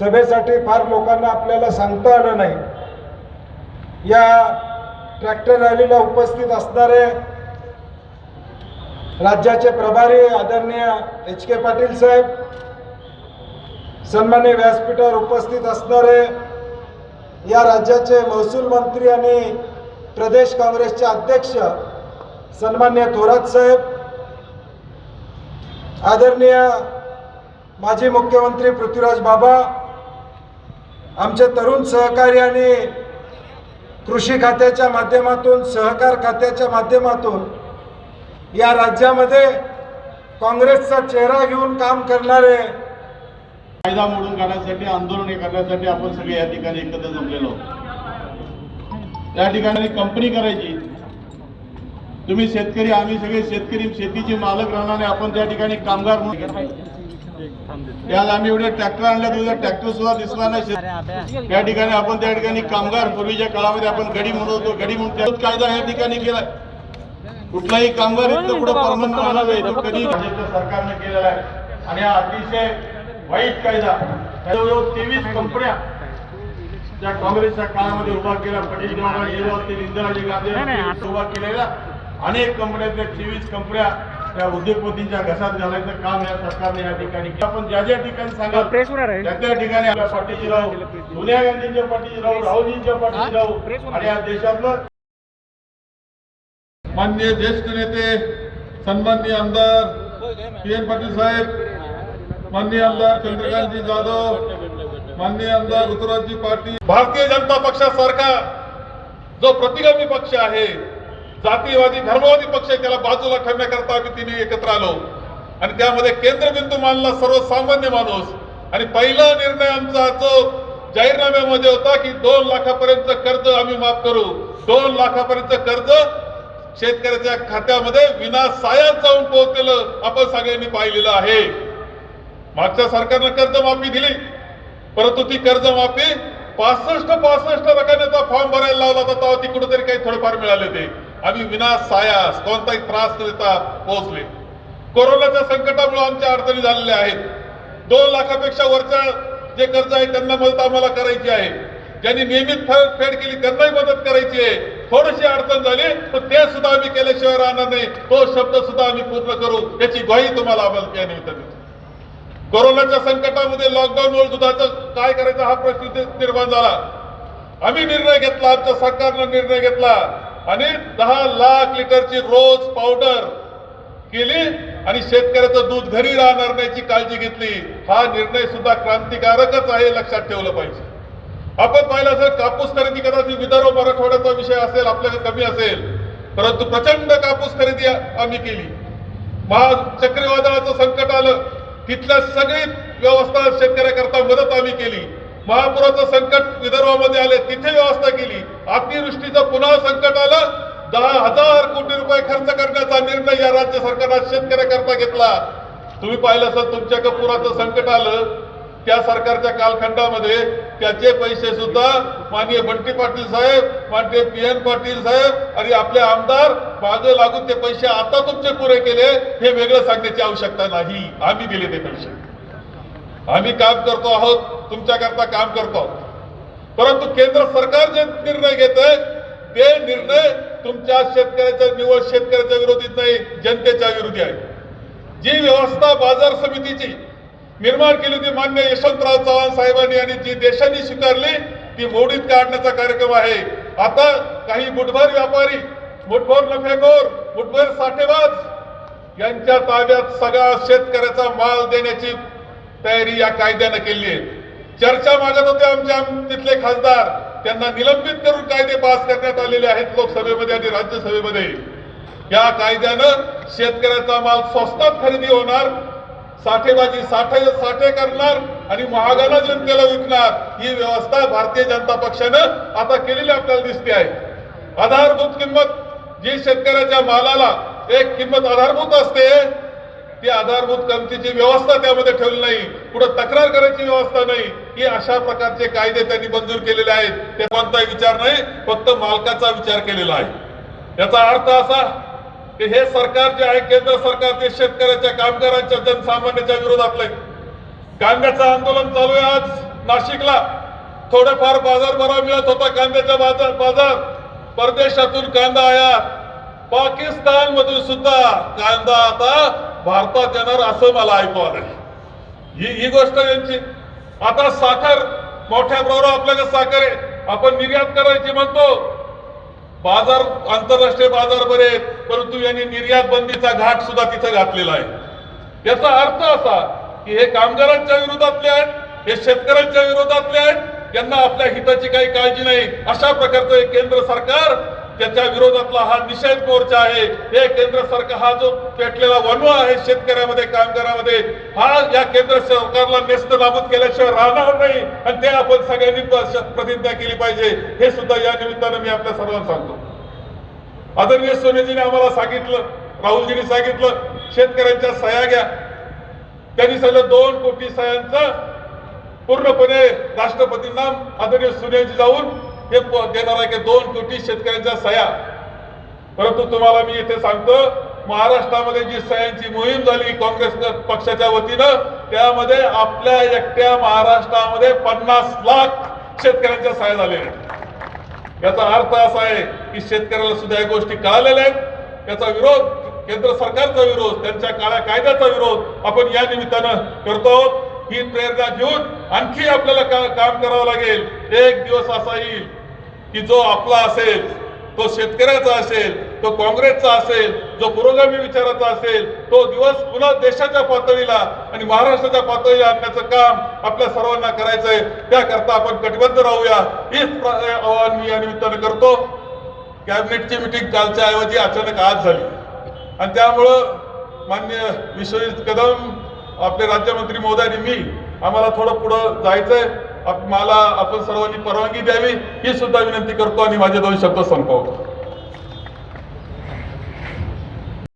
सभेसाठी फार लोकांना आपल्याला सांगता आलं नाही. या ट्रॅक्टर रॅलीला उपस्थित असणारे राज्याचे प्रभारी आदरणीय एच के पाटील साहेब सन्मान्य व्यासपीठावर उपस्थित असणारे या राज्याचे महसूल मंत्री आणि प्रदेश काँग्रेसचे अध्यक्ष सन्मान्य थोरात साहेब आदरणीय माजी मुख्यमंत्री पृथ्वीराज बाबा आमच्या तरुण सहकार्याने कृषी खात्याच्या माध्यमातून सहकार खात्याच्या माध्यमातून या राज्यामध्ये काँग्रेसचा चेहरा घेऊन काम करणारे कायदा मोडून काढण्यासाठी आंदोलन करण्यासाठी आपण सगळे या ठिकाणी एकत्र जमलेलो त्या ठिकाणी कंपनी करायची. तुम्ही शेतकरी आम्ही सगळे शेतकरी शेतीचे मालक राहणारे आपण त्या ठिकाणी कामगार म्हणून त्यात आम्ही एवढे ट्रॅक्टर आणले तुझा ट्रॅक्टर सुद्धा दिसला नाही. त्या ठिकाणी आपण त्या ठिकाणी कामगार पूर्वीच्या काळामध्ये आपण गडी म्हणत होतो गडी म्हणून कायदा या ठिकाणी केलाय. कुठलाही कामगार इथं पुढे परमनंट राहणार नाही तो कधी सरकारने केलेला आहे. आणि हा अतिशय वाईट कायदा. जवळजवळ तेवीस कंपन्या ज्या काँग्रेसच्या काळामध्ये उभा केल्या पटेल जवाहरलाल नेहरू असतील इंदिराजी गांधी उभा केलेल्या अनेक कंपन्यातल्या तेवीस कंपन्या त्या उद्योगपतींच्या घसात घालायचं काम या सरकारने या ठिकाणी. आपण ज्या ज्या ठिकाणी सांगाल त्या त्या ठिकाणी आपल्या पाठीशी राहू. सोनिया गांधींच्या पाठीशी राहू राहुलजींच्या पाठीशी राहू. आणि या देशातलं माननीय ज्येष्ठ नेते सन्माननीय आमदार पी एन पाटील साहेब माननीय आमदार चंद्रकांतजी जाधव माननीय आमदार ऋतुराजजी पाटील. भारतीय जनता पक्षासारखा जो प्रतिगामी पक्ष आहे जातीवादी धर्मवादी पक्ष त्याला बाजूला ठेवण्याकरता आम्ही तिने एकत्र आलो. आणि त्यामध्ये केंद्रबिंदू मानला सर्वसामान्य माणूस. आणि पहिला निर्णय आमचा जो जाहीरनाम्यामध्ये होता की दोन लाखापर्यंत कर्ज आम्ही माफ करू. दोन लाखापर्यंत कर्ज शेतकऱ्याच्या खात्यामध्ये विना सायात जाऊन पोहोचलेलं आपण सगळ्यांनी पाहिलेलं आहे. मागच्या सरकारनं कर्जमाफी दिली. परंतु ती कर्जमाफी पासष्ट पासष्ट रकमेचा फॉर्म भरायला लावला होता तेव्हा ती कुठेतरी काही थोडेफार मिळाले होते आम्ही विना सायास कोणताही त्रास न देता पोहोचले. कोरोनाच्या संकटामुळे आमच्या अडचणी झालेल्या आहेत. दोन लाखापेक्षा वरच्या जे कर्ज आहे त्यांना मदत आम्हाला करायची आहे. ज्यांनी नियमित फेड केली त्यांनाही मदत करायची आहे. थोडीशी अडचण झाली तर ते सुद्धा आम्ही केल्याशिवाय राहणार नाही. तो शब्द सुद्धा आम्ही पूर्ण करू याची ग्वाही तुम्हाला आम्हाला या निमित्ताने. कोरोनाच्या संकटामध्ये लॉकडाऊनमुळे दुधाचं काय करायचं हा प्रश्न निर्माण झाला. आम्ही निर्णय घेतला आमच्या सरकारनं निर्णय घेतला. आणि दहा लाख लिटरची रोज पावडर केली आणि शेतकऱ्याचं दूध घरी राहणार नाहीची काळजी घेतली. हा निर्णय सुद्धा क्रांतिकारकच आहे लक्षात ठेवलं पाहिजे. आपण पाहिलं असेल कापूस खरेदी कदाचित विदर्भ मराठवाड्याचा विषय असेल आपल्याकडे कमी असेल. परंतु प्रचंड कापूस खरेदी आम्ही केली. महा चक्रीवादळाचं संकट आलं. तिथल्या सगळी व्यवस्था शेतकऱ्याकरता मदत आम्ही केली. महापुराचं संकट विदर्भामध्ये आले तिथे व्यवस्था केली. अतिवृष्टीचं पुन्हा संकट आलं. दहा हजार कोटी रुपये खर्च करण्याचा निर्णय या राज्य सरकारनं शेतकऱ्याकरता घेतला. तुम्ही पाहिलं असं तुमच्या पुराचं संकट आलं. त्या सरकारच्या कालखंडामध्ये त्याचे पैसे सुद्धा माननीय बंटी पाटील साहेब माननीय पी एन पाटील साहेब आणि आपले आमदार मागे लागून ते पैसे आता तुमचे पुरे केले हे वेगळं सांगण्याची आवश्यकता नाही. आम्ही दिले ते पैसे. आम्ही काम करतो आहोत तुमच्याकरता काम करतो आहोत. परंतु केंद्र सरकार जे निर्णय घेत आहे ते निर्णय तुमच्या शेतकऱ्याच्या निवड शेतकऱ्याच्या विरोधीत नाही जनतेच्या विरोधी आहे. जी व्यवस्था बाजार समितीची निर्माण केली होती मान्य यशवंतराव चव्हाण साहेबांनी आणि जी देशांनी स्वीकारली ती मोडीत काढण्याचा कार्यक्रम आहे. आता काही मुठभर व्यापारी मुठभर नफेखोर मुठभर साठेबाज यांच्या ताब्यात सगळा शेतकऱ्याचा माल देण्याची तयारी या कायद्यानं केली आहे. चर्चा मागत होते आमचे आम- तिथले खासदार. त्यांना निलंबित करून कायदे पास करण्यात आलेले आहेत लोकसभेमध्ये आणि राज्यसभेमध्ये. या कायद्यानं शेतकऱ्याचा माल स्वस्तात खरेदी होणार साठेबाजी साठे साठे करणार आणि महागाला जनतेला विकणार. ही व्यवस्था भारतीय जनता पक्षानं आता केलेली आपल्याला दिसते आहे. आधारभूत किंमत जी शेतकऱ्याच्या मालाला एक किंमत आधारभूत असते ती आधारभूत किमतीची व्यवस्था त्यामध्ये ठेवली नाही पुढे तक्रार करायची व्यवस्था नाही. ही अशा प्रकारचे कायदे त्यांनी मंजूर केलेले आहेत. ते कोणताही विचार नाही फक्त मालकाचा विचार केलेला आहे. याचा अर्थ असा की हे सरकार जे आहे केंद्र सरकार ते शेतकऱ्याच्या कामगारांच्या जनसामान्याच्या विरोधातले कांद्याचं आंदोलन चालू आहे आज नाशिकला. थोडेफार बाजार बरा मिळत होता कांद्याचा बाजार बाजार. परदेशातून कांदा आयात पाकिस्तान मधून सुद्धा कांदा आता भारतात येणार असं मला ऐकू आलं ही ही गोष्ट यांची आता साखर मोठ्या प्रमाणावर आपल्याकडे साखर आहे. आपण निर्यात करायची म्हणतो. बाजार आंतरराष्ट्रीय बाजार बरे आहेत परंतु यांनी निर्यात बंदीचा घाट सुद्धा तिथे घातलेला आहे. याचा अर्थ असा की हे कामगारांच्या विरोधातले आहेत हे शेतकऱ्यांच्या विरोधातले आहेत यांना आपल्या हिताची काही काळजी नाही. अशा प्रकारचं हे केंद्र सरकार त्याच्या विरोधातला हा निषेध मोर्चा आहे. हे केंद्र सरकार हा जो पेटलेला वनवा आहे शेतकऱ्यामध्ये कामगारामध्ये हा या केंद्र सरकारला नेस्त नाबूद केल्याशिवाय राहणार नाही आणि ते आपण सगळ्यांनी प्रतिज्ञा केली पाहिजे. हे सुद्धा या निमित्तानं मी आपल्या सर्वांना सांगतो. आदरणीय सोनेजीने आम्हाला सांगितलं राहुलजीने सांगितलं शेतकऱ्यांच्या सह्या घ्या. त्यांनी सांगितलं दोन कोटी सह्यांचं पूर्णपणे राष्ट्रपतींना आदरणीय सोनियाजी जाऊन हे देणार आहे की दोन कोटी शेतकऱ्यांच्या सह्या. परंतु तुम्हाला मी इथे सांगतो महाराष्ट्रामध्ये जी सह्यांची मोहीम झाली काँग्रेस पक्षाच्या वतीनं त्यामध्ये आपल्या एकट्या महाराष्ट्रामध्ये पन्नास लाख शेतकऱ्यांच्या सह्या झालेल्या याचा अर्थ असा आहे की शेतकऱ्याला सुद्धा या गोष्टी कळालेल्या आहेत. याचा विरोध केंद्र सरकारचा विरोध त्यांच्या काळ्या कायद्याचा विरोध आपण या निमित्तानं करतो आहोत. ही प्रेरणा घेऊन आणखी आपल्याला का, काम करावं लागेल. एक दिवस असा येईल की जो आपला असेल तो शेतकऱ्याचा असेल तो काँग्रेसचा असेल जो पुरोगामी विचाराचा असेल तो दिवस पुन्हा देशाच्या पातळीला आणि महाराष्ट्राच्या पातळीला आणण्याचं काम आपल्या सर्वांना करायचंय. त्याकरता आपण कटिबद्ध राहूया. हेच प्र- आवाहन मी या निमित्तानं करतो. कॅबिनेटची मिटिंग कालच्या ऐवजी अचानक आज झाली. आणि त्यामुळं मान्य विश्वजित कदम आपले राज्यमंत्री महोदयांनी मी आम्हाला थोडं पुढं जायचंय. मला आपण सर्वांनी परवानगी द्यावी ही सुद्धा विनंती करतो आणि माझे दोन शब्द संपवतो.